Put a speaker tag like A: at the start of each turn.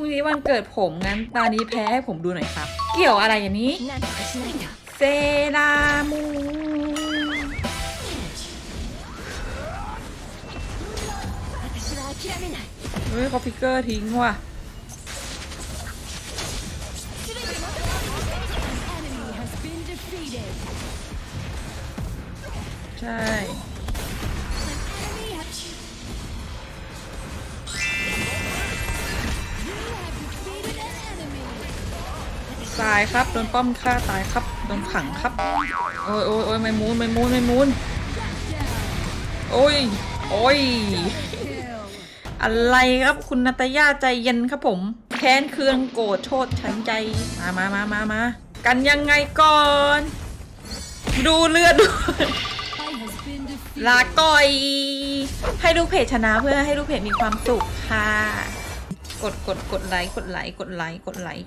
A: รุ่งนี้วันเกิดผมงั้นตานี้แพ้ให้ผมดูหน่อยครับ เกี่ยวอะไรอย่างนี้ เซรามูเฮ้ยเขาพิกเกอร์ทิ้งว่ะใช่ ตายครับ โดนป้อมฆ่าตายครับ โดนขังครับ โอ้ยโอ้ยโอ้ยไม่มูนไม่มูนไม่มูนโอ้ย โอ้ย อะไรครับคุณนาตยาใจเย็นครับผม แค้นเคืองโกรธโทษฉันใจ มามามามามากันยังไงก่อน ดูเลือดด้วย
B: I has been defeated
A: ลาก่อย ให้ลูกเพจชนะเพื่อให้ลูกเพจมีความสุขค่ะ กดกดกดไลค์กดไลค์กดไลค์กดไลค์